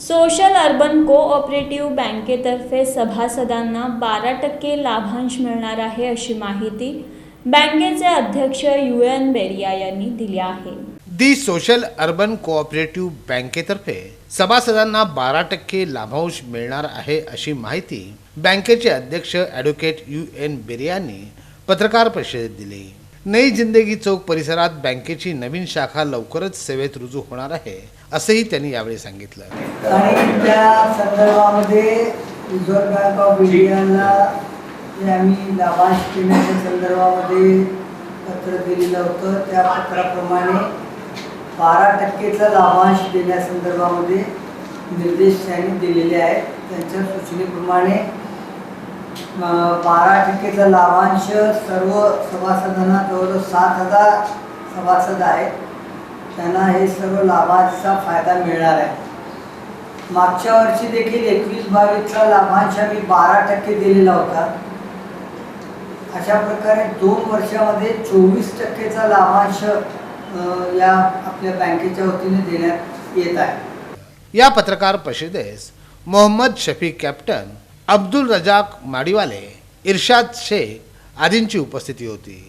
Social urban cooperative बँकेतर्फे सभासदांना बारा टक्के लाभांश मिळणार आहे अशी माहिती बँकेचे अध्यक्ष यू एन बेरिया यांनी दिली आहे. दी सोशल अर्बन कोऑपरेटिव्ह बँकेतर्फे सभासदांना बारा टक्के लाभांश मिळणार आहे अशी माहिती बँकेचे अध्यक्ष ॲडव्होकेट यू एन बेरिया पत्रकार परिषदेत दिली. नई जिंदगी चौक परिसरात बँकेची नवीन शाखा लवकरच सेवेत रुजू होणार आहे. असंही त्यांनी यावेळी सांगितलं. आणि त्या संदर्भामध्ये रिझर्व्ह बँक ऑफ इंडियाला जे आम्ही लाभांश देण्याच्या संदर्भामध्ये पत्र दिलेलं होतं त्या पत्राप्रमाणे बारा टक्केचा लाभांश देण्यासंदर्भामध्ये निर्देश त्यांनी दिलेले आहेत. त्यांच्या सूचनेप्रमाणे बारा टक्केचा लाभांश सर्व सभासदांना जवळजवळ सात हजार सभासद आहेत. त्यांना हे सर्व लाभाचा फायदा मिळणार आहे. मागच्या वर्षी देखील एकवीस बावीसचा लाभांश आम्ही बारा टक्के दिलेला होता. अशा प्रकारे दोन वर्षामध्ये चोवीस टक्केचा लाभांश या आपल्या बँकेच्या वतीने देण्यात येत आहे. या पत्रकार परिषदेस मोहम्मद शफीक कॅप्टन अब्दुल रजाक माडीवाले इर्शाद शेख आदींची उपस्थिती होती.